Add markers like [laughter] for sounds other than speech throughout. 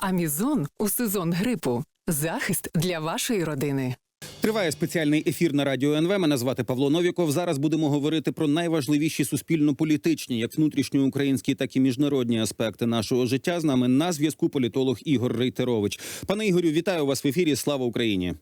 Амізон у сезон грипу. Захист для вашої родини. Триває спеціальний ефір на радіо НВ. Мене звати Павло Новіков. Зараз будемо говорити про найважливіші суспільно-політичні, як внутрішньоукраїнські, так і міжнародні аспекти нашого життя. З нами на зв'язку політолог Ігор Рейтерович. Пане Ігорю, вітаю вас в ефірі. Слава Україні!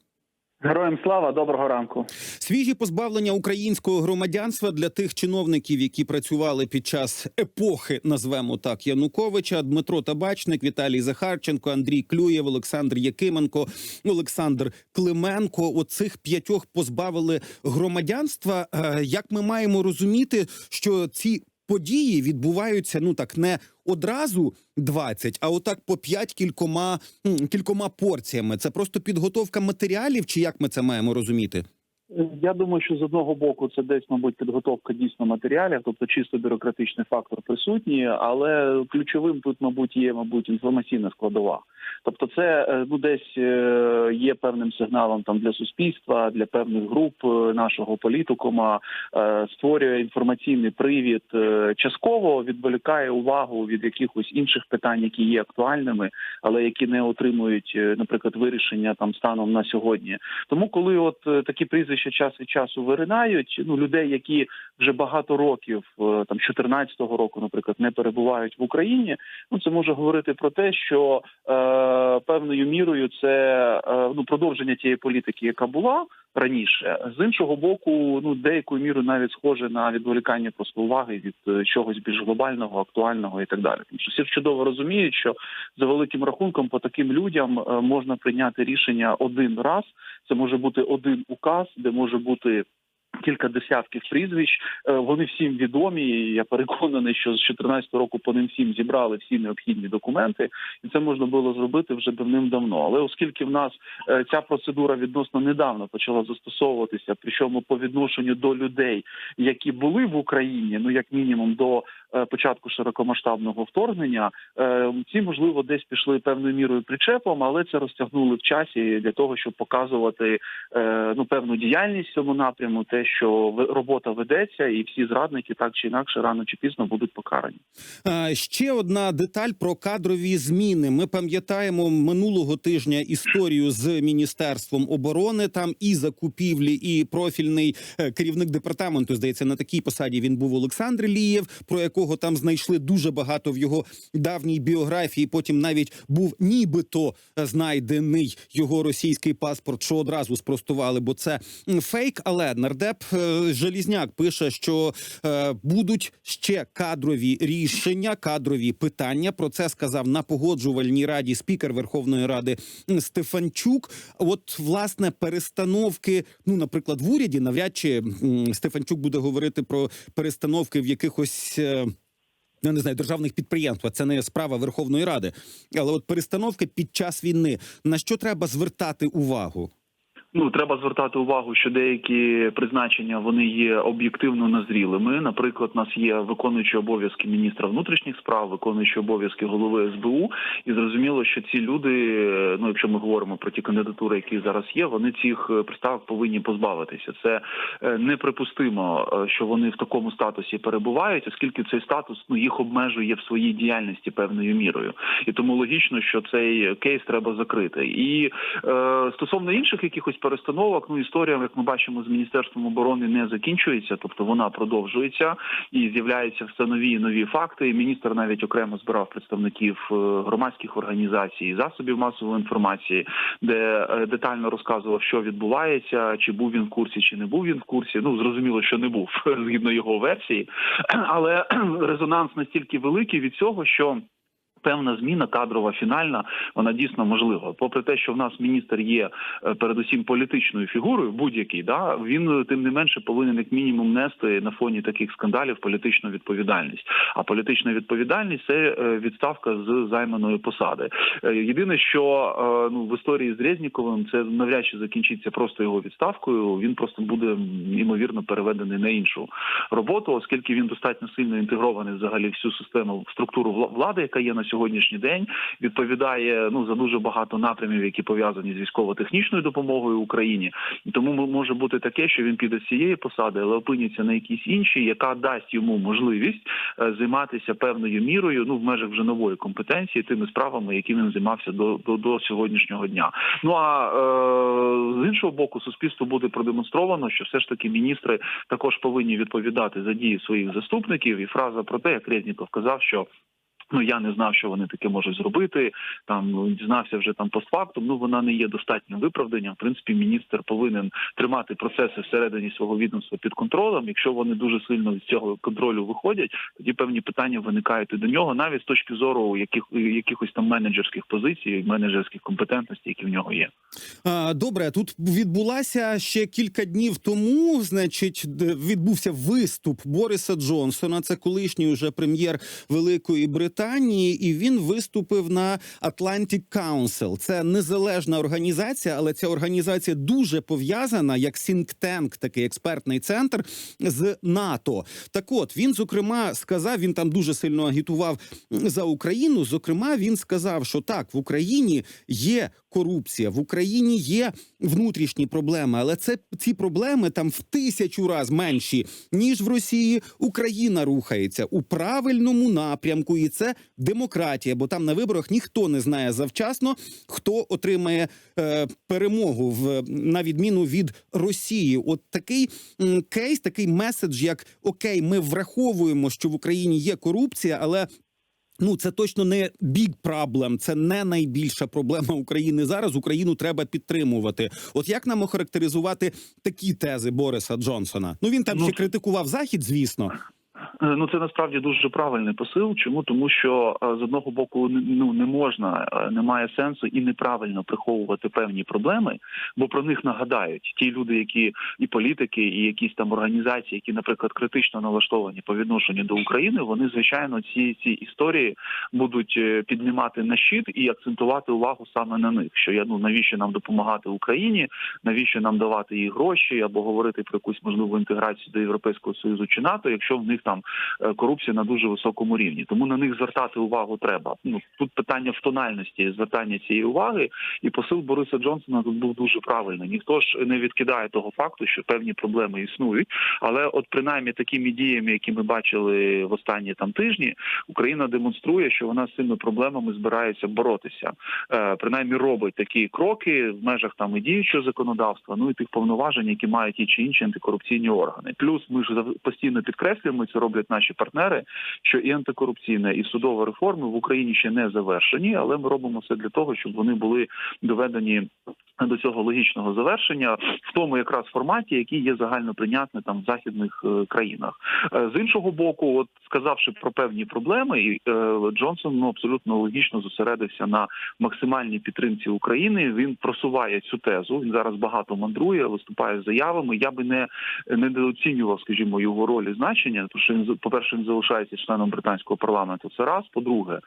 Героям слава, доброго ранку. Свіжі позбавлення українського громадянства для тих чиновників, які працювали під час епохи, назвемо так Януковича, Дмитро Табачник, Віталій Захарченко, Андрій Клюєв, Олександр Якименко, Олександр Клименко. Оцих п'ятьох позбавили громадянства. Е, Як ми маємо розуміти, що ці події відбуваються ну так не одразу 20, а отак по 5 кількома кількома порціями. Це просто підготовка матеріалів, чи як ми це маємо розуміти? Я думаю, що з одного боку це десь, мабуть, підготовка дійсно матеріалів, тобто чисто бюрократичний фактор присутній, але ключовим тут, мабуть, є, мабуть, інформаційна складова. Тобто, це е, ну десь е, є певним сигналом там для суспільства, для певних груп е, нашого політикума, створює інформаційний привід, частково відволікає увагу від якихось інших питань, які є актуальними, але які не отримують, наприклад, вирішення там станом на сьогодні. Тому, коли от такі прізвища час від часу виринають, ну людей, які вже багато років, е, там 14-го року, наприклад, не перебувають в Україні, ну це може говорити про те, що е, певною мірою це е, ну продовження тієї політики, яка була раніше. З іншого боку, ну деякою мірою навіть схоже на відволікання просто уваги від е, чогось більш глобального, актуального і так далі. Тому що всі чудово розуміють, що за великим рахунком по таким людям е, можна прийняти рішення один раз. Це може бути один указ, де може бути. Кілька десятків прізвищ, Е, вони всім відомі. Я переконаний, що з 14 року по ним всім зібрали всі необхідні документи, і це можна було зробити вже давним-давно. Але оскільки в нас е, ця процедура відносно недавно почала застосовуватися, причому по відношенню до людей, які були в Україні, ну як мінімум до е, початку широкомасштабного вторгнення, ці можливо десь пішли певною мірою причепом, але це розтягнули в часі для того, щоб показувати ну певну діяльність в цьому напряму, те, що робота ведеться, і всі зрадники так чи інакше рано чи пізно будуть покарані. Ще одна деталь про кадрові зміни. Ми пам'ятаємо минулого тижня історію з міністерством оборони. Там і закупівлі, і профільний е, керівник департаменту. Здається, на такій посаді він був Олександр Лієв, про якого там знайшли дуже багато в його давній біографії. Потім навіть був нібито знайдений його російський паспорт, що одразу спростували, бо це фейк. Але нардеп е, Желізняк пише, що е, будуть ще кадрові рішення, кадрові питання. Про це сказав на погоджувальній раді спікер Верховної Ради Стефанчук. От власне перестановки, ну наприклад, в уряді навряд чи Стефанчук буде говорити про перестановки в якихось. е, Я не знаю, державних підприємств, це не справа Верховної Ради, але от перестановки під час війни на що треба звертати увагу? Ну треба звертати увагу, що деякі призначення вони є об'єктивно назрілими. Наприклад, у нас є виконуючі обов'язки міністра внутрішніх справ, виконуючі обов'язки голови СБУ, і зрозуміло, що ці люди, ну якщо ми говоримо про ті кандидатури, які зараз є, вони цих е, приставок повинні позбавитися. Це е, неприпустимо, е, що вони в такому статусі перебувають, оскільки цей статус ну їх обмежує в своїй діяльності певною мірою, і тому логічно, що цей кейс треба закрити. І е, стосовно інших якихось перестановок, ну історія, як ми бачимо, з міністерством оборони не закінчується, тобто вона продовжується і з'являються все нові нові факти. І міністр навіть окремо збирав представників е, громадських організацій, засобів масової інформації, де е, детально розказував, що відбувається, чи був він в курсі, чи не був він в курсі. Ну зрозуміло, що не був [laughs] згідно його версії, [clears throat] але [clears throat] резонанс настільки великий від цього, що. Певна зміна кадрова фінальна, вона дійсно можлива. Попри те, що в нас міністр є е, передусім політичною фігурою, будь-який, да він е, тим не менше повинен як мінімум нести на фоні таких скандалів політичну відповідальність. А політична відповідальність це е, відставка з займаної посади. Єдине, що ну в історії з Резніковим це навряд чи закінчиться просто його відставкою. Він просто буде ймовірно переведений на іншу роботу, оскільки він достатньо сильно інтегрований взагалі всю систему в структуру влади, яка є на сьогоднішній день відповідає ну за дуже багато напрямів, які пов'язані з військово-технічною допомогою Україні. Тому може бути таке, що він піде з цієї посади, але опиняться на якійсь іншій, яка дасть йому можливість е, займатися певною мірою, ну в межах вже нової компетенції, тими справами, якими він займався до, до, до сьогоднішнього дня. Ну а е, з іншого боку, суспільство буде продемонстровано, що все ж таки міністри також повинні відповідати за дії своїх заступників. І фраза про те, як Резніков казав, що. Ну я не знав, що вони таке можуть зробити. Там ну, дізнався вже там постфактум. Ну вона не є достатнім виправданням. В принципі, міністр повинен тримати процеси всередині свого відомства під контролем. Якщо вони дуже сильно з цього контролю виходять, тоді певні питання виникають і до нього, навіть з точки зору яких якихось там менеджерських позицій, менеджерських компетентностей, які в нього є. Добре, тут відбулася ще кілька днів тому. Значить, відбувся виступ Бориса Джонсона. Це колишній уже прем'єр Великої Британії, і він виступив на Atlantic Council. Це незалежна організація, але ця організація дуже пов'язана як think-tank, такий експертний центр з НАТО. Так, от він зокрема сказав, він там дуже сильно агітував за Україну. Зокрема, він сказав, що так в Україні є корупція, в Україні є внутрішні проблеми, але це ці проблеми там в тисячу раз менші ніж в Росії. Україна рухається у правильному напрямку, і це демократія. Бо там на виборах ніхто не знає завчасно, хто отримає е, перемогу в на відміну від Росії. От такий м, кейс, такий меседж, як окей, ми враховуємо, що в Україні є корупція, але Ну, це точно не big problem, це не найбільша проблема України зараз. Україну треба підтримувати. От як нам охарактеризувати такі тези Бориса Джонсона? Ну він там Ну, ще критикував захід, звісно. Е, Ну це насправді дуже правильний посил. Чому тому, що е, з одного боку ну не можна, е, немає сенсу і неправильно приховувати певні проблеми, бо про них нагадають ті люди, які і політики, і якісь там організації, які, наприклад, критично налаштовані по відношенню до України, вони звичайно ці ці історії будуть піднімати на щит і акцентувати увагу саме на них. Що я ну навіщо нам допомагати Україні, навіщо нам давати їй гроші або говорити про якусь можливу інтеграцію до Європейського союзу чи НАТО, якщо в них там е, корупція на дуже високому рівні. Тому на них звертати увагу треба. Ну тут питання в тональності звертання цієї уваги, і посил Бориса Джонсона тут був дуже правильний. Ніхто ж не відкидає того факту, що певні проблеми існують, але от принаймні такими діями, які ми бачили в останні там тижні, Україна демонструє, що вона з цими проблемами збирається боротися. Е, принаймні робить такі кроки в межах там і діючого законодавства, ну і тих повноважень, які мають ті чи інші антикорупційні органи. Плюс ми ж постійно підкреслюємо, і це роблять наші партнери, що і антикорупційна, і судова реформи в Україні ще не завершені, але ми робимо все для того, щоб вони були доведені. До цього логічного завершення в тому якраз форматі, який є загально прийнятний там в західних е, країнах. Е, з іншого боку, от сказавши про певні проблеми, е, Джонсон ну абсолютно логічно зосередився на максимальній підтримці України. Він просуває цю тезу. Він зараз багато мандрує, виступає з заявами. Я би не недооцінював, скажімо, його роль і значення. Тому що він по перше, він залишається членом британського парламенту. Це раз. По-друге,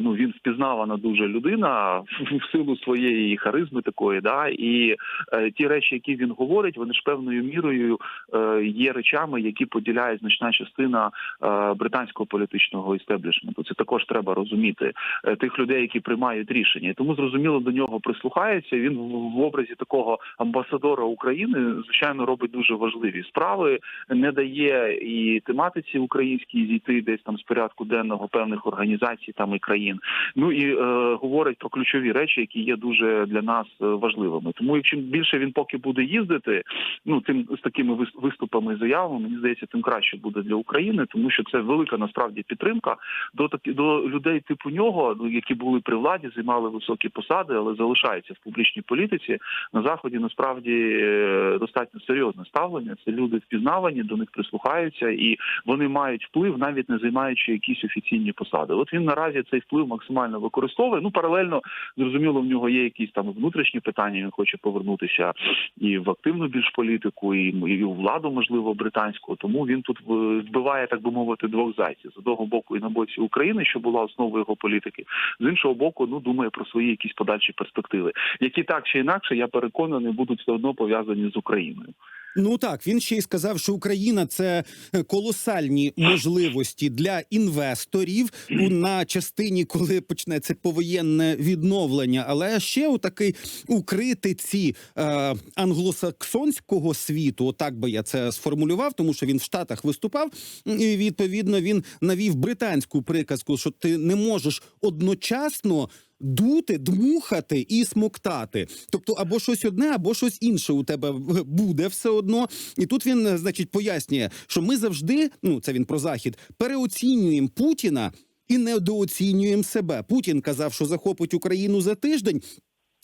ну він впізнавана дуже людина [laughs] в силу своєї харизми такої, да і е, ті речі, які він говорить, вони ж певною мірою е, є речами, які поділяє значна частина е, британського політичного істеблішменту. Це також треба розуміти тих людей, які приймають рішення. Тому зрозуміло до нього прислухаються. Він в, образі такого амбасадора України звичайно робить дуже важливі справи, не дає і тематиці українській зійти десь там з порядку денного певних організацій там і країн. Ну і е, говорить про ключові речі, які є дуже для нас е, важливими. Тому якщо більше він поки буде їздити, ну тим з такими вис- виступами і заявами, мені здається, тим краще буде для України, тому що це велика насправді підтримка до таки до людей типу нього, які були при владі, займали високі посади, але залишаються в публічній політиці. На заході насправді е, достатньо серйозне ставлення. Це люди впізнавані, до них прислухаються, і вони мають вплив, навіть не займаючи якісь офіційні посади. От він наразі цей вплив максимально використовує. Ну паралельно зрозуміло, в нього є якісь там внутрішні питання. Він хоче повернутися і в активну більш політику, і, і у владу, можливо, британську. Тому він тут збиває, вбиває, так би мовити, двох зайців з одного боку і на боці України, що була основою його політики, з іншого боку, ну думає про свої якісь подальші перспективи, які так чи інакше, я переконаний, будуть все одно пов'язані з Україною. Ну так, він ще й сказав, що Україна це е, колосальні можливості для інвесторів на частині, коли почнеться повоєнне відновлення. Але ще у такий у критиці е, англосаксонського світу, отак би я це сформулював, тому що він в Штатах виступав. І відповідно він навів британську приказку, що ти не можеш одночасно. Дути, дмухати і смоктати, тобто або щось одне, або щось інше у тебе буде все одно. І тут він, е, значить, пояснює, що ми завжди, ну це він про захід, переоцінюємо Путіна і недооцінюємо себе. Путін казав, що захопить Україну за тиждень.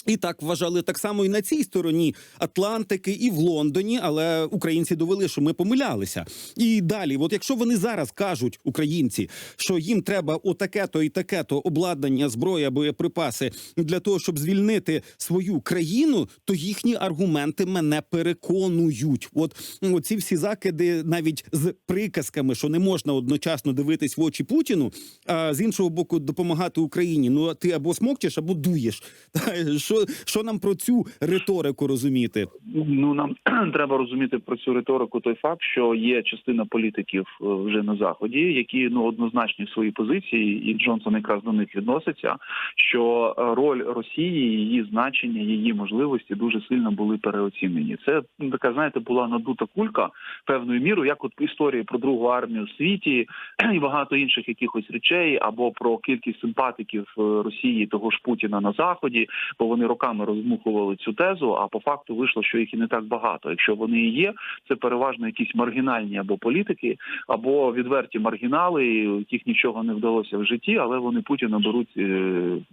І так вважали так само і на цій стороні Атлантики, і в Лондоні, але українці довели, що ми помилялися. І далі, от якщо вони зараз кажуть, українці, що їм треба отаке-то і таке-то обладнання, зброя, боєприпаси для того, щоб звільнити свою країну, то їхні аргументи мене переконують. От ці всі закиди, навіть з приказками, що не можна одночасно дивитись в очі Путіну, а з іншого боку, допомагати Україні. Ну ти або смокчеш, або дуєш. [laughs] Що, що нам про цю риторику розуміти? Ну нам [clears throat] треба розуміти про цю риторику той факт, що є частина політиків е, вже на заході, які ну однозначні в своїй позиції, і Джонсон якраз до них відноситься. Що е, роль Росії, її значення, її можливості дуже сильно були переоцінені. Це ну, така, знаєте, була надута кулька певною мірою, як от історії про другу армію в світі [clears throat] і багато інших якихось речей, або про кількість симпатиків е, Росії того ж Путіна на заході, бо вони роками розмухували цю тезу. А по факту вийшло, що їх і не так багато. Якщо вони і є, це переважно якісь маргінальні або політики, або відверті маргінали, яких нічого не вдалося в житті, але вони Путіна беруть е,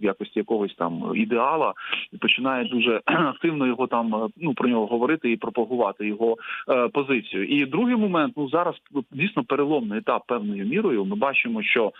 в якості якогось там ідеала і починають дуже [clears throat] активно його там е, ну про нього говорити і пропагувати його е, позицію. І другий момент, ну зараз дійсно переломний етап певною мірою. Ми бачимо, що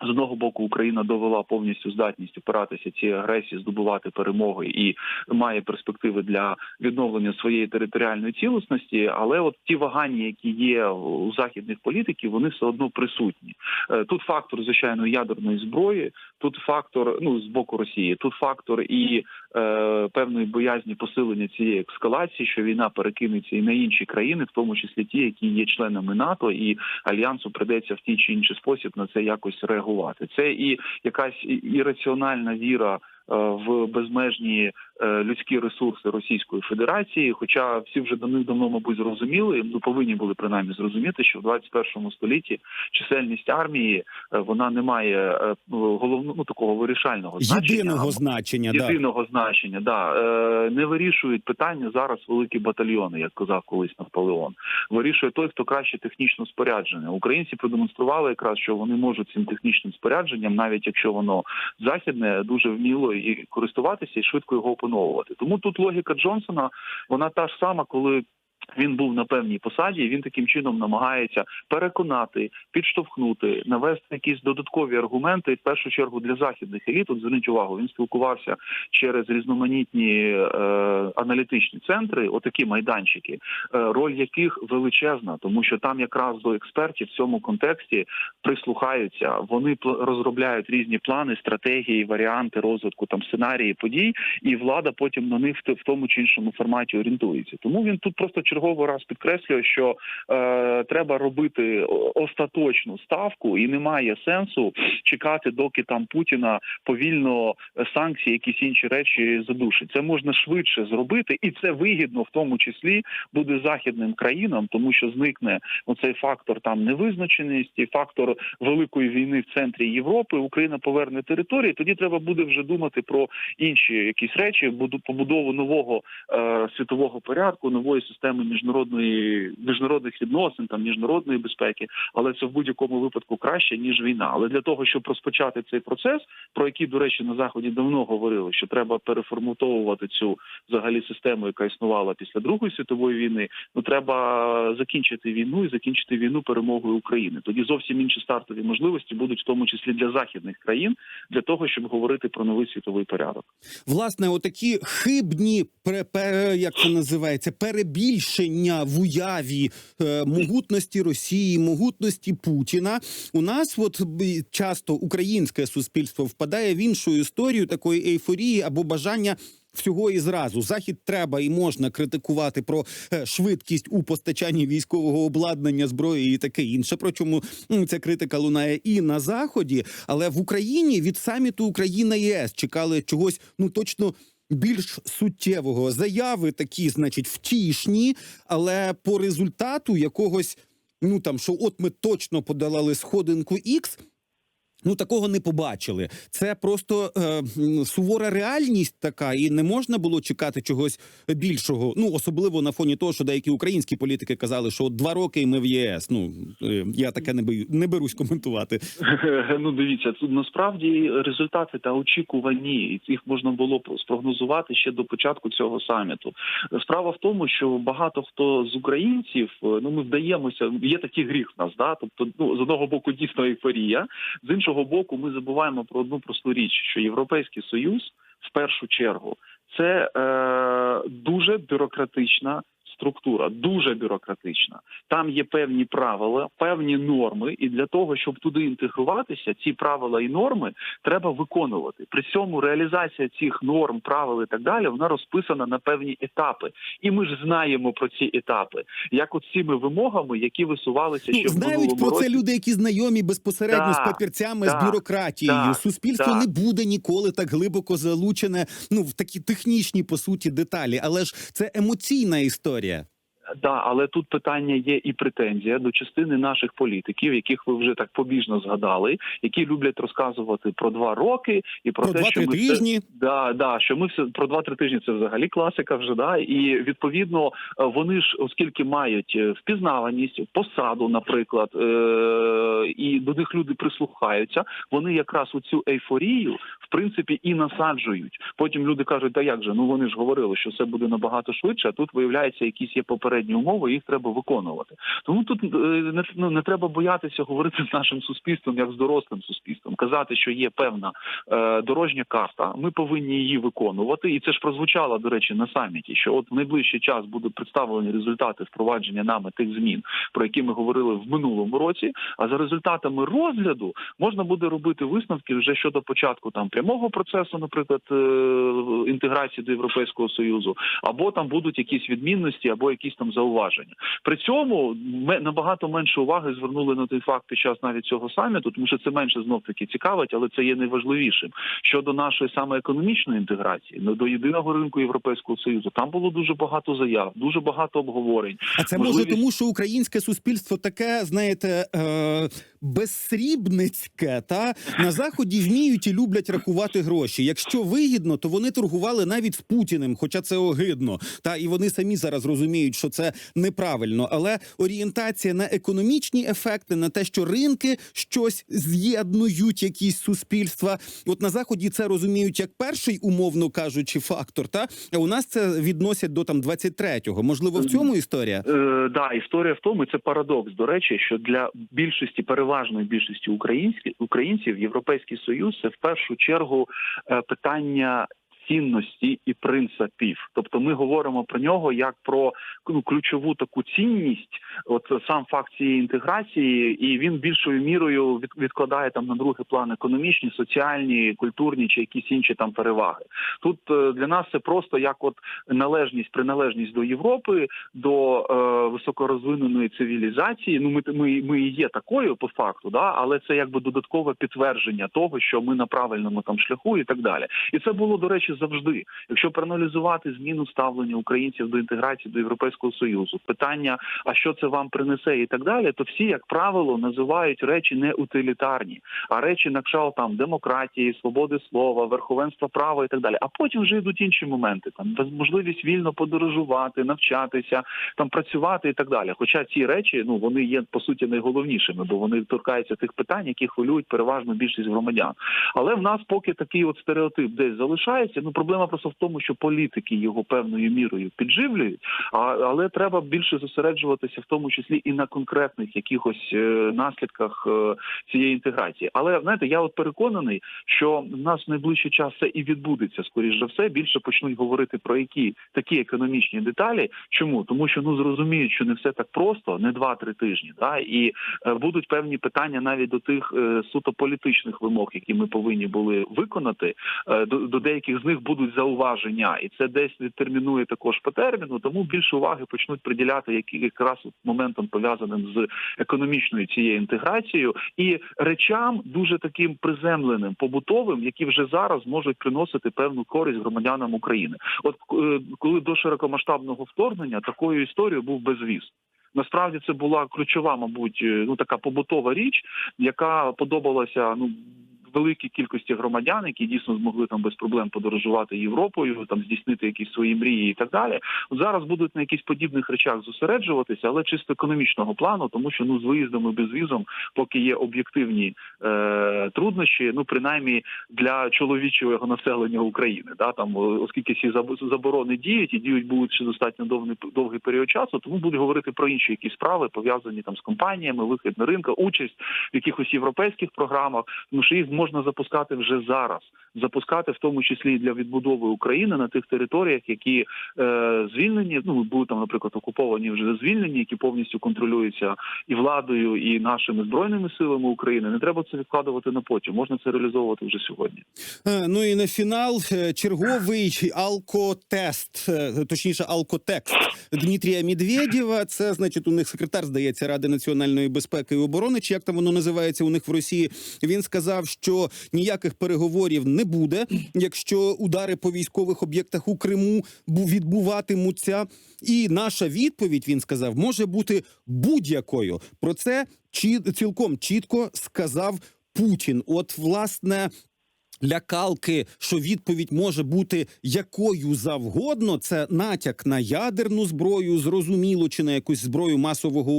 з одного боку Україна довела повністю здатність опиратися цій агресії, здобувати перемоги і має перспективи для відновлення своєї територіальної цілісності. Але от ті вагання, які є у західних політиків, вони все одно присутні. Е, Тут фактор звичайно ядерної зброї, тут фактор ну з боку Росії, тут фактор і е, певної боязні посилення цієї ескалації, що війна перекинеться і на інші країни, в тому числі ті, які є членами НАТО, і альянсу придеться в тій чи інший спосіб на це якось реагувати. Це і якась ірраціональна віра. е, В безмежні людські ресурси Російської Федерації, хоча всі вже давним-давно, мабуть, зрозуміли, ну повинні були принаймні зрозуміти, що в 21 столітті чисельність армії е, вона не має е, головного ну, такого вирішального значення. Єдиного значення, да. значення, да е, не вирішують питання зараз великі батальйони, як казав колись Наполеон. Вирішує той, хто краще технічно споряджений. Українці продемонстрували якраз, що вони можуть цим технічним спорядженням, навіть якщо воно західне, дуже вміло і користуватися і швидко його опановувати. Тому тут логіка Джонсона вона та ж сама, коли. Він був на певній посаді, і він таким чином намагається переконати, підштовхнути, навести якісь додаткові аргументи. В першу чергу для західних еліт. От зверніть увагу, він спілкувався через різноманітні е, аналітичні центри, отакі майданчики, е, роль яких величезна, тому що там якраз до експертів в цьому контексті прислухаються. Вони розробляють різні плани, стратегії, варіанти розвитку там сценарії подій, і влада потім на них в тому чи іншому форматі орієнтується. Тому він тут просто черговий раз підкреслює, що е, треба робити остаточну ставку, і немає сенсу чекати, доки там Путіна повільно санкції, якісь інші речі задушить. Це можна швидше зробити, і це вигідно в тому числі буде західним країнам, тому що зникне оцей фактор там невизначеності, фактор великої війни в центрі Європи. Україна поверне території. Тоді треба буде вже думати про інші якісь речі, буду побудову нового е, світового порядку, нової системи міжнародної міжнародних відносин, там міжнародної безпеки. Але це в будь-якому випадку краще ніж війна. Але для того, щоб розпочати цей процес, про який, до речі, на заході давно говорили, що треба переформатовувати цю взагалі систему, яка існувала після Другої світової війни. Ну треба закінчити війну і закінчити війну перемогою України. Тоді зовсім інші стартові можливості будуть в тому числі для західних країн, для того, щоб говорити про новий світовий порядок. Власне, отакі хибні пре, пе- як це називається, перебільшення в уяві е, могутності Росії, могутності Путіна. У нас, от часто українське суспільство впадає в іншу історію такої ейфорії або бажання. всього і зразу. Захід треба і можна критикувати про е, швидкість у постачанні військового обладнання, зброї і таке інше. Причому ця критика лунає і на заході, але в Україні від саміту Україна ЄС чекали чогось ну точно. Більш суттєвого. Заяви такі, значить, втішні, але по результату якогось, ну там, що от ми точно подолали сходинку X, Ну, такого не побачили. Це просто е, сувора реальність така, і не можна було чекати чогось більшого. Ну, особливо на фоні того, що деякі українські політики казали, що от два роки і ми в ЄС. Ну е, я таке не бою, не берусь коментувати. [laughs] Ну дивіться, тут насправді результати та очікувані, і їх можна було спрогнозувати ще до початку цього саміту. Справа в тому, що багато хто з українців, е, ну ми вдаємося, є такий гріх в нас, да. Тобто, ну з одного боку дійсно ейфорія, з іншого боку, ми забуваємо про одну просту річ, що Європейський Союз в першу чергу це е, дуже бюрократична. Структура дуже бюрократична. Там є певні правила, певні норми, і для того, щоб туди інтегруватися, ці правила і норми треба виконувати. При цьому реалізація цих норм, правил і так далі, вона розписана на певні етапи. І ми ж знаємо про ці етапи, як от цими вимогами, які висувалися Ну, ще в знають минулому про році. це люди, які знайомі безпосередньо з папірцями, так, з бюрократією. так, Суспільство так. не буде ніколи так глибоко залучене. Ну в такі технічні по суті деталі, але ж це емоційна історія. Да, але тут питання є і претензія до частини наших політиків, яких ви вже так побіжно згадали, які люблять розказувати про два роки і про, Про те, що ми все- тижні. Да, да, що ми все про два-три тижні це взагалі класика вже да. І відповідно е, вони ж, оскільки мають е, впізнаваність, посаду, наприклад, е- і до них люди прислухаються, вони якраз у цю ейфорію в принципі і насаджують. Потім люди кажуть, та як же, ну вони ж говорили, що все буде набагато швидше. А тут виявляється, якісь є попередні умови, їх треба виконувати. Тому тут е, не, ну, не треба боятися говорити з нашим суспільством, як з дорослим суспільством, казати, що є певна е, дорожня карта. Ми повинні її виконувати, і це ж прозвучало до речі на саміті. Що от в найближчий час будуть представлені результати впровадження нами тих змін, про які ми говорили в минулому році. А за результатами розгляду можна буде робити висновки вже щодо початку там прямого процесу, наприклад, е, інтеграції до Європейського союзу, або там будуть якісь відмінності, або якісь там зауваження. При цьому ми набагато менше уваги звернули на той факт під час навіть цього саміту, тому що це менше знов таки цікавить, але це є найважливішим щодо нашої саме економічної інтеграції ну, до єдиного ринку Європейського союзу. Там було дуже багато заяв, дуже багато обговорень. А це може тому, що українське суспільство таке, знаєте, е, безсрібницьке, та на заході вміють і люблять рахувати гроші. Якщо вигідно, то вони торгували навіть з Путіним, хоча це огидно. Та і вони самі зараз розуміють, що це неправильно. Але орієнтація на економічні ефекти, на те, що ринки щось з'єднують, якісь суспільства. От на заході це розуміють як перший, умовно кажучи, фактор. Та а у нас це відносять до там 23-го. Можливо, в цьому історія. Е, да, історія в тому, і це парадокс. До речі, що для більшості переважної більшості українських українців Європейський Союз це в першу чергу е, питання. Цінності і принципів, тобто ми говоримо про нього як про ну, ключову таку цінність, от сам факт цієї інтеграції, і він більшою мірою від, відкладає там на другий план економічні, соціальні, культурні чи якісь інші там переваги. Тут е, для нас це просто як от належність, приналежність до Європи, до е, високорозвиненої цивілізації. Ну, ми ми, ми і є такою по факту, да, але це якби додаткове підтвердження того, що ми на правильному там шляху, і так далі. І це було до речі завжди. Якщо проаналізувати зміну ставлення українців до інтеграції до європейського союзу, питання, а що це вам принесе, і так далі, то всі, як правило, називають речі не утилітарні, а речі на кшталт там демократії, свободи слова, верховенства права і так далі. А потім вже йдуть інші моменти, там можливість вільно подорожувати, навчатися, там працювати і так далі. Хоча ці речі ну вони є по суті найголовнішими, бо вони торкаються тих питань, які хвилюють переважно більшість громадян. Але в нас поки такий от стереотип десь залишається. Ну проблема просто в тому, що політики його певною мірою підживлюють, а але треба більше зосереджуватися в тому числі і на конкретних якихось е, наслідках е, цієї інтеграції. Але знаєте, я от переконаний, що в нас в найближчий час це і відбудеться скоріш за все. Більше почнуть говорити про які такі економічні деталі. Чому тому, що ну зрозуміють, що не все так просто, не два-три тижні, да і е, будуть певні питання навіть до тих суто політичних вимог, які ми повинні були виконати. До, до деяких з них них будуть зауваження, і це десь відтермінує також по терміну. Тому більше уваги почнуть приділяти які якраз моментом пов'язаним з економічною цією інтеграцією і речам дуже таким приземленим, побутовим, які вже зараз можуть приносити певну користь громадянам України. От е, коли до широкомасштабного вторгнення такою історією був безвіз. Насправді це була ключова, мабуть, е, ну така побутова річ, яка подобалася ну. Великій кількості громадян, які дійсно змогли там без проблем подорожувати Європою, там здійснити якісь свої мрії і так далі. Зараз будуть на якісь подібних речах зосереджуватися, але чисто економічного плану, тому що ну з виїздом і безвізом, поки є об'єктивні е, труднощі, ну принаймні для чоловічого населення України, да там оскільки заб- заборони діють і діють будуть ще достатньо довгий, довгий період часу, тому будуть говорити про інші якісь справи пов'язані там з компаніями, вихід на ринку, участь в якихось європейських програмах, тому що їх можна запускати вже зараз, запускати в тому числі і для відбудови України на тих територіях, які е, звільнені, ну будуть там, наприклад, окуповані вже звільнені, які повністю контролюються і владою, і нашими збройними силами України. Не треба це відкладувати на потім. Можна це реалізовувати вже сьогодні. Е, Ну і на фінал е, черговий алкотест, е, точніше, алкотекст Дмитрія Медведєва. Це значить, у них секретар здається Ради національної безпеки і оборони, чи як там воно називається у них в Росії. Він сказав, що ніяких переговорів не буде, якщо удари по військових об'єктах у Криму відбуватимуться. І наша відповідь він сказав може бути будь-якою. Про це чі- цілком чітко сказав Путін. От власне. Лякалки, що відповідь може бути якою завгодно, це натяк на ядерну зброю, зрозуміло, чи на якусь зброю масового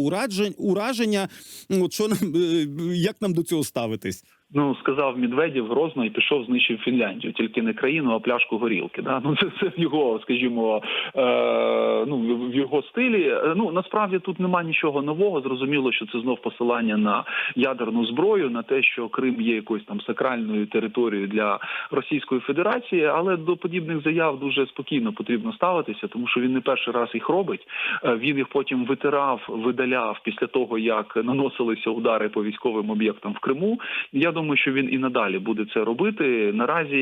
ураження. От що нам е, як нам до цього ставитись? Ну сказав Медведєв грозно і пішов, знищив Фінляндію, тільки не країну, а пляшку горілки. Да? Ну [laughs] це, це в його, скажімо, е, ну в його стилі. Е, Ну насправді тут нема нічого нового. Зрозуміло, що це знов посилання на ядерну зброю, на те, що Крим є якоюсь там сакральною територією для Російської Федерації, але до подібних заяв дуже спокійно потрібно ставитися, тому що він не перший раз їх робить. Е, Він їх потім витирав, видаляв після того, як наносилися удари по військовим об'єктам в Криму. Я думаю, що він і надалі буде це робити. Наразі,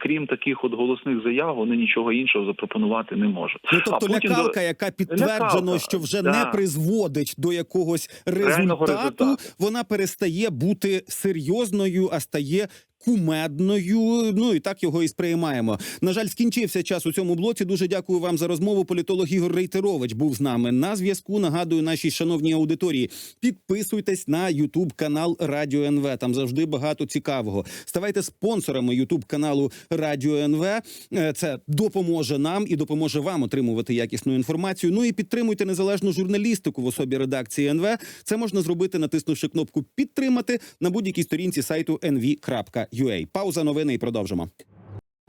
крім таких от голосних заяв, вони нічого іншого запропонувати не можуть. Ну тобто А лякалка, до- яка підтверджено, Лякалка, що вже да. не призводить до якогось результату, результату. вона перестає бути серйозною, а стає. Кумедною, ну і так його і сприймаємо. На жаль, скінчився час у цьому блоці. Дуже дякую вам за розмову. Політолог Ігор Рейтерович був з нами на зв'язку. Нагадую нашій шановній аудиторії. Підписуйтесь на Ютуб канал Радіо НВ. Там завжди багато цікавого. Ставайте спонсорами Ютуб каналу Радіо НВ. Е, Це допоможе нам і допоможе вам отримувати якісну інформацію. Ну і підтримуйте незалежну журналістику в особі редакції НВ. Це можна зробити, натиснувши кнопку підтримати на будь-якій сторінці сайту nv.ua. Пауза новини і продовжимо.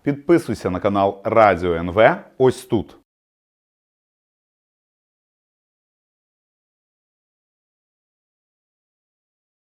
Підписуйся на канал Радіо НВ ось тут.